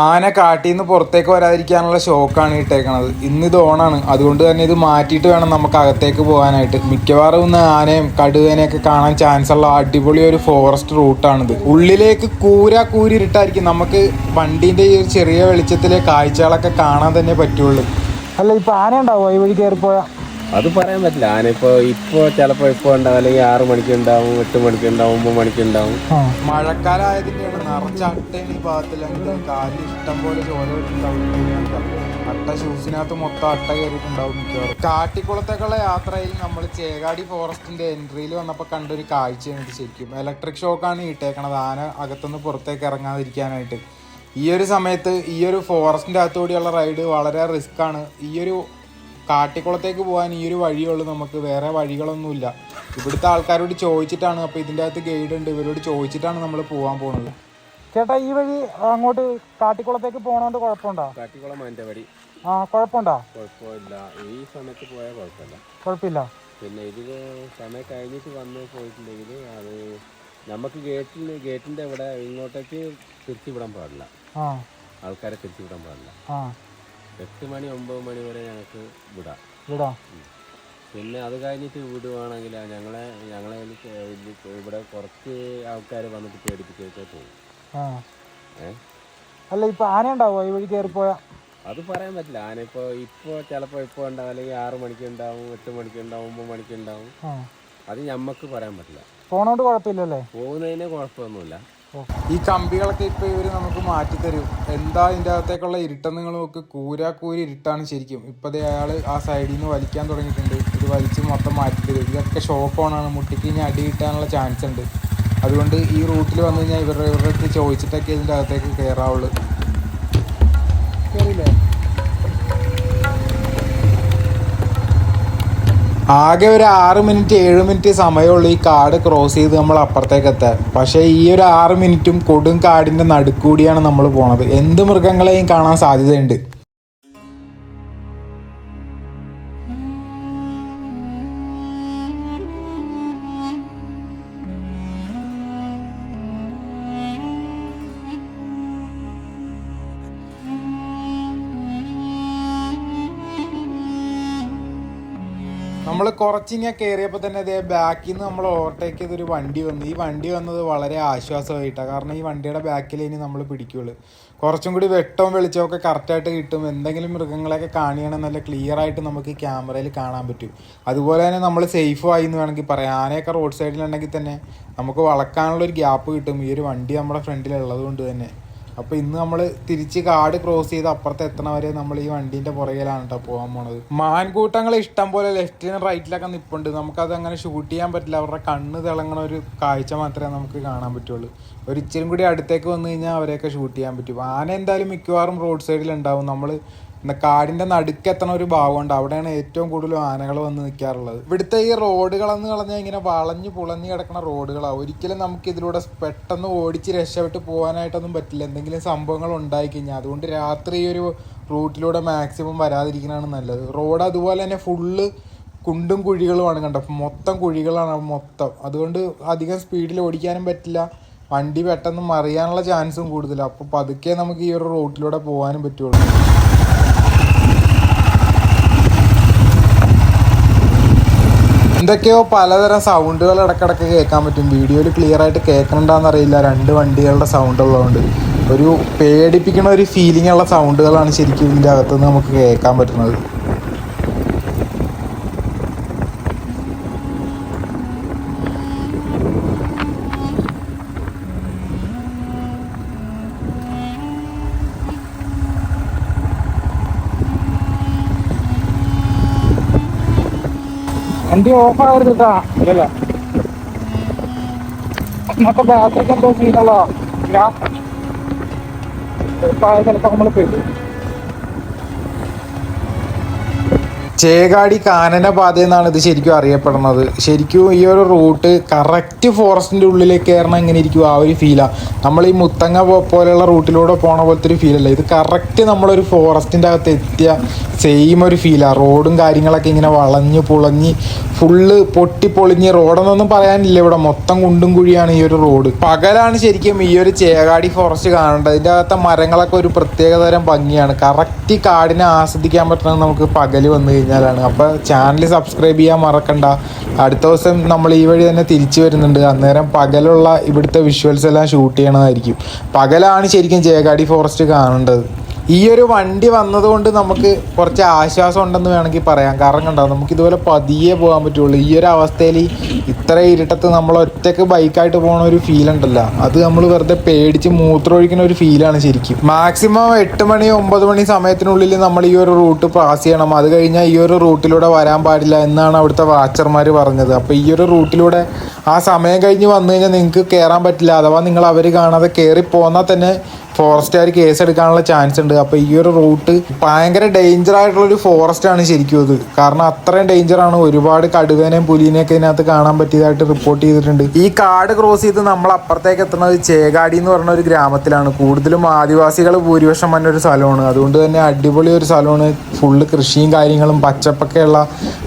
ആന കാട്ടിൽ നിന്ന് പുറത്തേക്ക് വരാതിരിക്കാനുള്ള ഷോക്കാണ് ഇട്ടേക്കണത്. ഇന്ന് ഇത് ഓണാണ്. അതുകൊണ്ട് തന്നെ ഇത് മാറ്റിയിട്ട് വേണം നമുക്ക് അകത്തേക്ക് പോകാനായിട്ട്. മിക്കവാറും ഇന്ന് ആനയും കടുവേനെയൊക്കെ കാണാൻ ചാൻസ് ഉള്ള അടിപൊളി ഒരു ഫോറസ്റ്റ് റൂട്ടാണിത് ഉള്ളിലേക്ക് കൂര കൂരി കൂരിട്ടായിരിക്കും നമുക്ക് വണ്ടീന്റെ ഈ ഒരു ചെറിയ വെളിച്ചത്തിലെ കാഴ്ചകളൊക്കെ കാണാൻ തന്നെ പറ്റുള്ളൂ. അല്ല ഇപ്പൊ ആന ഉണ്ടാവും ഈ വഴി കയറിപ്പോയാ? അത് പറയാൻ പറ്റില്ല. ആനിപ്പോ ഇപ്പൊ ചിലപ്പോ ഇപ്പൊ ഉണ്ടാവും. അല്ലെങ്കിൽ ആറ് മണിക്ക് ഉണ്ടാവും എട്ട് മണിക്ക് ഉണ്ടാവും ഒമ്പത് മണിക്ക് ഉണ്ടാവും. മഴക്കാലം ആയതിന്റെയാണ് നിറച്ച അട്ടയാണ് ഈ കാലിൽ ഇഷ്ടം പോലെ ചോര അട്ട ഷൂസിനകത്ത് മൊത്തം അട്ട കയറിയിട്ടുണ്ടാവും മിക്കവാറും. കാട്ടിക്കുളത്തേക്കുള്ള യാത്രയിൽ നമ്മൾ ചേകാടി ഫോറസ്റ്റിന്റെ എൻട്രിയിൽ വന്നപ്പോൾ കണ്ടൊരു കാഴ്ചയാണ് ശരിക്കും. ഇലക്ട്രിക് ഷോക്കാണ് ഇട്ടേക്കണത്. ആന അകത്തുനിന്ന് പുറത്തേക്ക് ഇറങ്ങാതിരിക്കാനായിട്ട്. ഈ ഒരു സമയത്ത് ഈ ഒരു ഫോറസ്റ്റിന്റെ അകത്തുകൂടിയുള്ള റൈഡ് വളരെ റിസ്ക് ആണ്. ഈ ഒരു കാട്ടിക്കുളത്തേക്ക് പോകാൻ ഈ ഒരു വഴിയുള്ളൂ. നമുക്ക് വേറെ വഴികളൊന്നുമില്ല. ഇവിടുത്തെ ആൾക്കാരോട് ചോദിച്ചിട്ടാണ്. അപ്പോൾ ഇതിന്റെ അകത്ത് ഗൈഡ് ഉണ്ട്. ഇവരോട് ചോദിച്ചിട്ടാണ് നമ്മൾ പോകാൻ പോകുന്നത് ചേട്ടാ ഈ വഴി അങ്ങോട്ട് കാട്ടിക്കുളത്തേക്ക് പോണോണ്ട് കുഴപ്പമുണ്ടോ കാട്ടിക്കുളം അതിന്റെ വഴി. ആ കുഴപ്പമുണ്ടോ കുഴപ്പമില്ല. ഈ സമയത്ത് പോയാൽ കുഴപ്പമില്ല. കുഴപ്പമില്ല പിന്നെ ഇതിൽ സമയം കഴിഞ്ഞിട്ട് വന്ന് പോയിട്ടുണ്ടെങ്കിൽ അത് നമുക്ക് ഗേറ്റിൽ ഗേറ്റിന്റെ ഇവിടെ ഇങ്ങോട്ടേക്ക് തിരിച്ചുവിടാൻ പാടില്ല. ആൾക്കാരെ തിരിച്ചുവിടാൻ പാടില്ല. ആ. എട്ട് മണി ഒമ്പത് മണി വരെ ഞങ്ങൾക്ക് വിടാം. വിടാം? പിന്നെ അത് കഴിഞ്ഞിട്ട് വിടുവാണെങ്കിൽ ഞങ്ങളെ ഞങ്ങളെ ഇവിടെ കുറച്ച് ആൾക്കാർ വന്നിട്ട് പേടിപ്പിച്ചൊക്കെ പോകും അല്ല ഇപ്പൊ ആന ഉണ്ടാവോ ഈ വഴി കയറിപ്പോയാ? അത് പറയാൻ പറ്റില്ല. ആന ഇപ്പൊ ഇപ്പൊ ചിലപ്പോ ഇപ്പൊ ഉണ്ടാവും. അല്ലെങ്കിൽ ആറു മണിക്ക് ഉണ്ടാവും എട്ട് മണിക്ക് ഉണ്ടാവും ഒമ്പത് മണിക്ക് ഉണ്ടാവും. അത് ഞമ്മക്ക് പറയാൻ പറ്റില്ല. പോണോണ്ട് കുഴപ്പമില്ലല്ലേ? പോകുന്നതിന് കുഴപ്പമൊന്നുമില്ല. ഈ കമ്പികളൊക്കെ ഇപ്പൊ ഇവർ നമുക്ക് മാറ്റി തരും എന്താ ഇതിന്റെ അകത്തേക്കുള്ള ഇരുട്ടെന്ന് നിങ്ങൾ നോക്ക് കൂരാ കൂരി ഇരുട്ടാണ് ശരിക്കും. ഇപ്പതേ അയാൾ ആ സൈഡിൽ നിന്ന് വലിക്കാൻ തുടങ്ങിയിട്ടുണ്ട്. ഇത് വലിച്ച് മൊത്തം മാറ്റി തരും ഇതൊക്കെ ഷോക്ക് ഓണാണ് മുട്ടിക്ക് ഇനി അടി കിട്ടാനുള്ള ചാൻസ് ഉണ്ട്. അതുകൊണ്ട് ഈ റൂട്ടിൽ വന്നു കഴിഞ്ഞാൽ ഇവരുടെ ഇവരുടെ അടുത്ത് ചോദിച്ചിട്ടൊക്കെ ഇതിന്റെ അകത്തേക്ക് കയറാവുള്ളൂ ആകെ ഒരു ആറ് മിനിറ്റ് ഏഴ് മിനിറ്റ് സമയമുള്ളൂ ഈ കാട് ക്രോസ് ചെയ്ത് നമ്മൾ അപ്പുറത്തേക്ക് എത്താൻ. പക്ഷേ ഈ ഒരു ആറ് മിനിറ്റും കൊടും കാടിന്റെ നടുക്കൂടിയാണ് നമ്മൾ പോണത്. എന്ത് മൃഗങ്ങളെയും കാണാൻ സാധ്യതയുണ്ട്? നമ്മൾ കുറച്ചിങ്ങനെ കയറിയപ്പോൾ തന്നെ അതേ ബാക്കിൽ നിന്ന് നമ്മൾ ഓവർടേക്ക് ചെയ്തൊരു വണ്ടി വന്നു. ഈ വണ്ടി വന്നത് വളരെ ആശ്വാസമായിട്ടാണ് കാരണം ഈ വണ്ടിയുടെ ബാക്കിൽ ഇനി നമ്മൾ പിടിക്കുള്ളൂ. കുറച്ചും കൂടി വെട്ടവും വെളിച്ചവും ഒക്കെ കറക്റ്റായിട്ട് കിട്ടും. എന്തെങ്കിലും മൃഗങ്ങളെയൊക്കെ കാണുകയാണെങ്കിൽ നല്ല ക്ലിയർ ആയിട്ട് നമുക്ക് ക്യാമറയിൽ കാണാൻ പറ്റും. അതുപോലെ തന്നെ നമ്മൾ സേഫ് ആയി എന്ന് വേണമെങ്കിൽ പറയാം. ആനയൊക്കെ റോഡ് സൈഡിലുണ്ടെങ്കിൽ തന്നെ നമുക്ക് വളക്കാനുള്ള ഒരു ഗ്യാപ്പ് കിട്ടും. ഈ ഒരു വണ്ടി നമ്മുടെ ഫ്രണ്ടിലുള്ളത് കൊണ്ട് തന്നെ. അപ്പോൾ ഇന്ന് നമ്മൾ തിരിച്ച് കാട് ക്രോസ് ചെയ്ത് അപ്പുറത്ത് എത്തണ വരെ നമ്മൾ ഈ വണ്ടീന്റെ പുറകിലാണ് കേട്ടോ പോകാൻ പോണത്. മാൻകൂട്ടങ്ങൾ ഇഷ്ടം പോലെ ലെഫ്റ്റിനും റൈറ്റിലൊക്കെ നിൽപ്പുണ്ട് നമുക്കത് അങ്ങനെ ഷൂട്ട് ചെയ്യാൻ പറ്റില്ല. അവരുടെ കണ്ണ് തിളങ്ങണ ഒരു കാഴ്ച മാത്രമേ നമുക്ക് കാണാൻ പറ്റുള്ളൂ. ഒരു ഇച്ചിരി കൂടി അടുത്തേക്ക് വന്നു കഴിഞ്ഞാൽ അവരെയൊക്കെ ഷൂട്ട് ചെയ്യാൻ പറ്റും. ആന എന്തായാലും മിക്കവാറും റോഡ് സൈഡിൽ ഉണ്ടാവും. നമ്മൾ കാടിന്റെ നടുക്ക് എത്തണ ഒരു ഭാഗമുണ്ട്. അവിടെയാണ് ഏറ്റവും കൂടുതൽ ആനകൾ വന്ന് നിൽക്കാറുള്ളത് ഇവിടുത്തെ ഈ റോഡുകളെന്ന് പറഞ്ഞാൽ ഇങ്ങനെ വളഞ്ഞു പുളഞ്ഞു കിടക്കുന്ന റോഡുകളാണ് ഒരിക്കലും നമുക്ക് ഇതിലൂടെ പെട്ടെന്ന് ഓടിച്ച് രക്ഷപ്പെട്ട് പോകാനായിട്ടൊന്നും പറ്റില്ല. എന്തെങ്കിലും സംഭവങ്ങൾ ഉണ്ടായി കഴിഞ്ഞാൽ അതുകൊണ്ട് രാത്രി ഈ ഒരു റൂട്ടിലൂടെ മാക്സിമം വരാതിരിക്കുന്നതാണ് നല്ലത്. റോഡ് അതുപോലെ തന്നെ ഫുള്ള് കുണ്ടും കുഴികളുമാണ് കണ്ടോ? മൊത്തം കുഴികളാണ് മൊത്തം. അതുകൊണ്ട് അധികം സ്പീഡിൽ ഓടിക്കാനും പറ്റില്ല. വണ്ടി പെട്ടെന്ന് മറിയാനുള്ള ചാൻസും കൂടുതലാണ് അപ്പോൾ പതുക്കെ നമുക്ക് ഈ ഒരു റൂട്ടിലൂടെ പോകാനും പറ്റുള്ളൂ. എന്തൊക്കെയോ പലതരം സൗണ്ടുകൾ ഇടക്കിടക്ക് കേൾക്കാൻ പറ്റും. വീഡിയോയിൽ ക്ലിയർ ആയിട്ട് കേൾക്കണ്ടെന്ന് അറിയില്ല. രണ്ട് വണ്ടികളുടെ സൗണ്ട് ഉള്ളതുകൊണ്ട് ഒരു പേടിപ്പിക്കുന്ന ഒരു ഫീലിംഗ് ഉള്ള സൗണ്ടുകളാണ് ശരിക്കും ഇതിന്റെ അകത്തുനിന്ന് നമുക്ക് കേൾക്കാൻ പറ്റുന്നത്. വണ്ടി ഓഫ് ആവരുത് കേട്ടാ ഇല്ലല്ല എന്നൊക്കെ ബാക്കിലേക്ക് എന്തോ സീനുള്ള ചിലപ്പോ നമ്മൾ പെട്ടു ചേകാടി കാനന പാത എന്നാണ് ഇത് ശരിക്കും അറിയപ്പെടുന്നത്. ശരിക്കും ഈ ഒരു റൂട്ട് കറക്റ്റ് ഫോറസ്റ്റിന്റെ ഉള്ളിലേക്ക് കയറണം എങ്ങനെ ഇരിക്കും ആ ഒരു ഫീലാണ് നമ്മൾ ഈ മുത്തങ്ങ പോലെയുള്ള റൂട്ടിലൂടെ പോണ പോലത്തെ ഒരു ഫീലല്ല ഇത് കറക്റ്റ് നമ്മളൊരു ഫോറസ്റ്റിന്റെ അകത്ത് എത്തിയ സെയിം ഒരു ഫീലാണ് റോഡും കാര്യങ്ങളൊക്കെ ഇങ്ങനെ വളഞ്ഞ് പുളഞ്ഞ് ഫുള്ള് പൊട്ടി പൊളിഞ്ഞ് റോഡെന്നൊന്നും പറയാനില്ല ഇവിടെ. മൊത്തം കുണ്ടും കുഴിയാണ് ഈ ഒരു റോഡ്. പകലാണ് ശരിക്കും ഈ ഒരു ചേകാടി ഫോറസ്റ്റ് കാണേണ്ടത്. ഇതിന്റെ അകത്തെ മരങ്ങളൊക്കെ ഒരു പ്രത്യേകതരം ഭംഗിയാണ്. കറക്റ്റ് കാടിനെ ആസ്വദിക്കാൻ പറ്റണമെന്ന് നമുക്ക് പകൽ വന്നു കഴിഞ്ഞാലാണ് അപ്പോൾ ചാനൽ സബ്സ്ക്രൈബ് ചെയ്യാൻ മറക്കണ്ട. അടുത്ത ദിവസം നമ്മൾ ഈ വഴി തന്നെ തിരിച്ചു വരുന്നുണ്ട്. അന്നേരം പകലുള്ള ഇവിടുത്തെ വിഷ്വൽസ് എല്ലാം ഷൂട്ട് ചെയ്യണതായിരിക്കും. പകലാണ് ശരിക്കും ജയകാടി ഫോറസ്റ്റ് കാണേണ്ടത്. ഈ ഒരു വണ്ടി വന്നതുകൊണ്ട് നമുക്ക് കുറച്ച് ആശ്വാസം ഉണ്ടെന്ന് വേണമെങ്കിൽ പറയാം. കാരണം കണ്ടോ നമുക്ക് ഇതുപോലെ പതിയെ പോകാൻ പറ്റുള്ളൂ. ഈ ഒരു അവസ്ഥയിൽ ഇത്ര ഇരുട്ടത്ത് നമ്മൾ ഒറ്റയ്ക്ക് ബൈക്കായിട്ട് പോണ ഒരു ഫീൽ ഉണ്ടല്ലോ. അത് നമ്മൾ വെറുതെ പേടിച്ച് മൂത്രമൊഴിക്കുന്ന ഒരു ഫീലാണ് ശരിക്കും. മാക്സിമം എട്ട് മണി ഒമ്പത് മണി സമയത്തിനുള്ളിൽ നമ്മൾ ഈ ഒരു റൂട്ട് പാസ് ചെയ്യണം. അത് കഴിഞ്ഞാൽ ഈ ഒരു റൂട്ടിലൂടെ വരാൻ പാടില്ല എന്നാണ് അവിടുത്തെ വാച്ചർമാർ പറഞ്ഞത്. അപ്പോൾ ഈ ഒരു റൂട്ടിലൂടെ ആ സമയം കഴിഞ്ഞ് വന്നു കഴിഞ്ഞാൽ നിങ്ങൾക്ക് കയറാൻ പറ്റില്ല. അഥവാ നിങ്ങൾ അവർ കാണാതെ കയറി പോന്നാൽ തന്നെ ഫോറസ്റ്റുകാർ കേസ് എടുക്കാനുള്ള ചാൻസ് ഉണ്ട്. അപ്പോൾ ഈ ഒരു റൂട്ട് ഭയങ്കര ഡേഞ്ചർ ആയിട്ടുള്ള ഒരു ഫോറസ്റ്റ് ആണ് ശരിക്കും അത്. കാരണം അത്രയും ഡേഞ്ചർ ആണ്. ഒരുപാട് കടുവേനെയും പുലിനെയൊക്കെ ഇതിനകത്ത് കാണാൻ പറ്റിയതായിട്ട് റിപ്പോർട്ട് ചെയ്തിട്ടുണ്ട്. ഈ കാട് ക്രോസ് ചെയ്ത് നമ്മൾ അപ്പുറത്തേക്ക് എത്തുന്നത് ചേകാടി എന്ന് പറഞ്ഞ ഒരു ഗ്രാമത്തിലാണ്. കൂടുതലും ആദിവാസികൾ ഭൂരിപക്ഷം വന്ന ഒരു സ്ഥലമാണ്. അതുകൊണ്ട് തന്നെ അടിപൊളി ഒരു സ്ഥലമാണ്. ഫുള്ള് കൃഷിയും കാര്യങ്ങളും പച്ചപ്പൊക്കെ ഉള്ള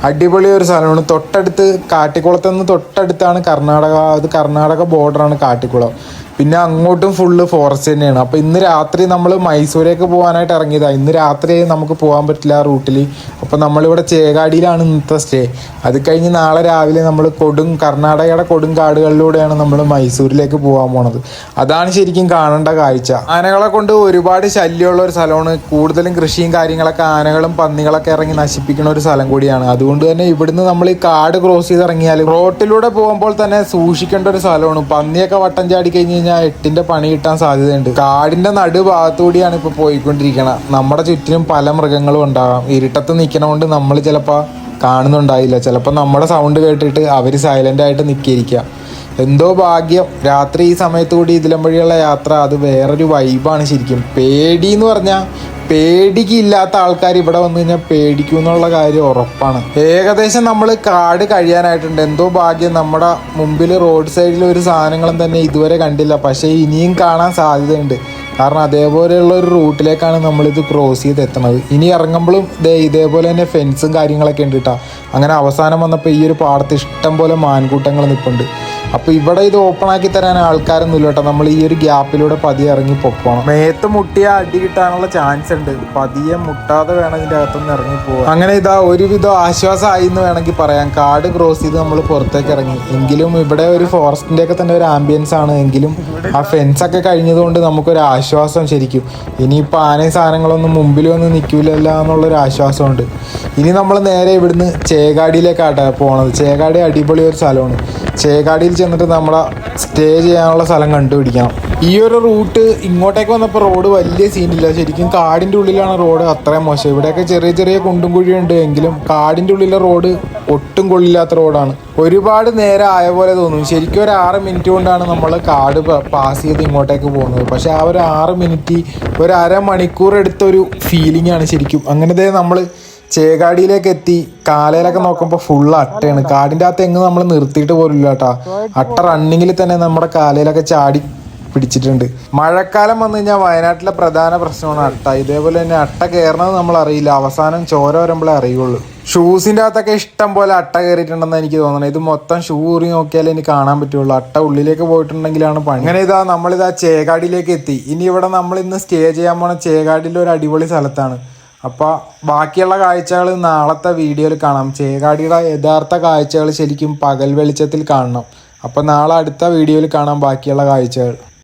അടിപൊളി ഒരു സ്ഥലമാണ്. തൊട്ടടുത്ത് കാട്ടിക്കുളത്ത് നിന്ന് തൊട്ടടുത്താണ് കർണാടക അത് കർണാടക ബോർഡറാണ് കാട്ടിക്കുളം. പിന്നെ അങ്ങോട്ടും ഫുള്ള് ഫോറസ്റ്റ് തന്നെയാണ്. അപ്പോൾ ഇന്ന് രാത്രി നമ്മൾ മൈസൂരേക്ക് പോകാനായിട്ട് ഇറങ്ങിയതാണ് ഇന്ന് രാത്രി നമുക്ക് പോകാൻ പറ്റില്ല റൂട്ടിൽ അപ്പോൾ നമ്മളിവിടെ ചേകാടിയിലാണ് ഇന്നത്തെ സ്റ്റേ അത് കഴിഞ്ഞ് നാളെ രാവിലെ നമ്മൾ കൊടും കർണാടകയുടെ കൊടും കാടുകളിലൂടെയാണ് നമ്മൾ മൈസൂരിലേക്ക് പോകാൻ പോണത്. അതാണ് ശരിക്കും കാണേണ്ട കാഴ്ച. ആനകളെ കൊണ്ട് ഒരുപാട് ശല്യമുള്ള ഒരു സ്ഥലമാണ്. കൂടുതലും കൃഷിയും കാര്യങ്ങളൊക്കെ ആനകളും പന്നികളൊക്കെ ഇറങ്ങി നശിപ്പിക്കുന്ന ഒരു സ്ഥലം കൂടിയാണ്. അതുകൊണ്ട് തന്നെ ഇവിടുന്ന് നമ്മൾ ഈ കാട് ക്രോസ് ചെയ്ത് ഇറങ്ങിയാൽ റോട്ടിലൂടെ പോകുമ്പോൾ തന്നെ സൂക്ഷിക്കേണ്ട ഒരു സ്ഥലമാണ്. പന്നിയൊക്കെ വട്ടം ചാടി കഴിഞ്ഞ് കഴിഞ്ഞാൽ എട്ടിന്റെ പണി കിട്ടാൻ സാധ്യതയുണ്ട്. കാടിന്റെ നടു ഭാഗത്തുകൂടിയാണ് ഇപ്പൊ പോയിക്കൊണ്ടിരിക്കണം. നമ്മുടെ ചുറ്റിനും പല മൃഗങ്ങളും ഉണ്ടാകാം. ഇരുട്ടത്ത് നിൽക്കണോണ്ട് നമ്മൾ ചിലപ്പോൾ കാണുന്നുണ്ടായില്ല. ചിലപ്പോൾ നമ്മുടെ സൗണ്ട് കേട്ടിട്ട് അവർ സൈലന്റ് ആയിട്ട് നിൽക്കിയിരിക്കാം എന്തോ ഭാഗ്യം. രാത്രി ഈ സമയത്തുകൂടി ഇതിലം വഴിയുള്ള യാത്ര അത് വേറൊരു വൈബാണ് ശരിക്കും. പേടി എന്ന് പറഞ്ഞാൽ പേടിക്കില്ലാത്ത ആൾക്കാർ ഇവിടെ വന്നു കഴിഞ്ഞാൽ പേടിക്കും എന്നുള്ള കാര്യം ഉറപ്പാണ്. ഏകദേശം നമ്മൾ കാട് കഴിയാനായിട്ടുണ്ട്. എന്തോ ഭാഗ്യം നമ്മുടെ മുമ്പിൽ റോഡ് സൈഡിൽ ഒരു സാധനങ്ങളും തന്നെ ഇതുവരെ കണ്ടില്ല. പക്ഷേ ഇനിയും കാണാൻ സാധ്യതയുണ്ട്. കാരണം അതേപോലെയുള്ള ഒരു റൂട്ടിലേക്കാണ് നമ്മളിത് ക്രോസ് ചെയ്ത് എത്തുന്നത് ഇനി ഇറങ്ങുമ്പോഴും ദേ ഇതേപോലെ തന്നെ ഫെൻസും കാര്യങ്ങളൊക്കെ ഉണ്ട് കേട്ടോ അങ്ങനെ അവസാനം വന്നപ്പോൾ ഈ ഒരു പാടത്ത് ഇഷ്ടം പോലെ മാൻകൂട്ടങ്ങൾ നിൽപ്പുണ്ട് അപ്പോൾ ഇവിടെ ഇത് ഓപ്പൺ ആക്കി തരാൻ ആൾക്കാരൊന്നും ഇല്ല കേട്ടോ. നമ്മൾ ഈ ഒരു ഗ്യാപ്പിലൂടെ പതിയെ ഇറങ്ങി പൊക്കോണം. മേത്ത് മുട്ടിയ അടി കിട്ടാനുള്ള ചാൻസ് ഉണ്ട്. പതിയെ മുട്ടാതെ വേണം ഇതിന്റെ അകത്തുനിന്ന് ഇറങ്ങി പോകാം അങ്ങനെ ഇതാ ഒരുവിധം ആശ്വാസമായി എന്ന് വേണമെങ്കിൽ പറയാം. കാട് ക്രോസ് ചെയ്ത് നമ്മൾ പുറത്തേക്ക് ഇറങ്ങി. എങ്കിലും ഇവിടെ ഒരു ഫോറസ്റ്റിന്റെ ഒക്കെ തന്നെ ഒരു ആംബിയൻസ് ആണ്. എങ്കിലും ആ ഫെൻസ് ഒക്കെ കഴിഞ്ഞതുകൊണ്ട് നമുക്കൊരു ആശ്വാസം ശരിക്കും. ഇനിയിപ്പോൾ ആനയും സാധനങ്ങളൊന്നും മുമ്പിൽ വന്ന് നിൽക്കില്ലല്ല എന്നുള്ളൊരു ആശ്വാസമുണ്ട്. ഇനി നമ്മൾ നേരെ ഇവിടുന്ന് ചേകാടിയിലേക്കാട്ടെ പോണത്. ചേകാടി അടിപൊളി ഒരു സ്ഥലമാണ്. ചേകാടിയിൽ ചെന്നിട്ട് നമ്മളെ സ്റ്റേ ചെയ്യാനുള്ള സ്ഥലം കണ്ടുപിടിക്കണം. ഈ ഒരു റൂട്ട് ഇങ്ങോട്ടേക്ക് വന്നപ്പോൾ റോഡ് വലിയ സീനില്ല ശരിക്കും കാടിന്റെ ഉള്ളിലാണ് റോഡ് അത്രയും മോശം. ഇവിടെയൊക്കെ ചെറിയ ചെറിയ കുണ്ടും കുഴിയുണ്ട് എങ്കിലും കാടിന്റെ ഉള്ളിലെ റോഡ് ഒട്ടും കൊള്ളില്ലാത്ത റോഡാണ്. ഒരുപാട് നേരം ആയ പോലെ തോന്നും. ശരിക്കും ഒരു ആറ് മിനിറ്റ് കൊണ്ടാണ് നമ്മൾ കാട് പാസ് ചെയ്ത് ഇങ്ങോട്ടേക്ക് പോകുന്നത്. പക്ഷെ ആ ഒരു ആറ് മിനിറ്റ് ഒരു അരമണിക്കൂർ എടുത്ത ഒരു ഫീലിംഗ് ആണ് ശരിക്കും. അങ്ങനത്തെ നമ്മൾ ചേകാടിയിലേക്ക് എത്തി കാലയിലൊക്കെ നോക്കുമ്പോൾ ഫുൾ അട്ടയാണ്. കാടിന്റെ അകത്ത് എങ്ങും നമ്മൾ നിർത്തിയിട്ട് പോലില്ല കേട്ടോ. അട്ട റണ്ണിങ്ങിൽ തന്നെ നമ്മുടെ കാലയിലൊക്കെ ചാടി പിടിച്ചിട്ടുണ്ട്. മഴക്കാലം വന്നു കഴിഞ്ഞാൽ വയനാട്ടിലെ പ്രധാന പ്രശ്നമാണ് അട്ട. ഇതേപോലെ തന്നെ അട്ട കയറണത് നമ്മൾ അറിയില്ല അവസാനം ചോര വരുമ്പോഴേ അറിയുള്ളൂ. ഷൂസിന്റെ അകത്തൊക്കെ ഇഷ്ടം പോലെ അട്ട കയറിയിട്ടുണ്ടെന്ന് എനിക്ക് തോന്നണം. ഇത് മൊത്തം ഷൂ ഊറി നോക്കിയാലേ എനിക്ക് കാണാൻ പറ്റുള്ളൂ. അട്ട ഉള്ളിലേക്ക് പോയിട്ടുണ്ടെങ്കിലാണ് പണി. അങ്ങനെ ഇതാ നമ്മളിതാ ചേകാടിയിലേക്ക് എത്തി. ഇനി ഇവിടെ നമ്മൾ ഇന്ന് സ്റ്റേ ചെയ്യാൻ പോണ ചേകാടിയിലെ ഒരു അടിപൊളി സ്ഥലത്താണ്. അപ്പോൾ ബാക്കിയുള്ള കാഴ്ചകൾ നാളത്തെ വീഡിയോയിൽ കാണാം. ചേകാടിയുടെ യഥാർത്ഥ കാഴ്ചകൾ ശരിക്കും പകൽ വെളിച്ചത്തിൽ കാണണം. അപ്പോൾ നാളെ അടുത്ത വീഡിയോയിൽ കാണാം ബാക്കിയുള്ള കാഴ്ചകൾ.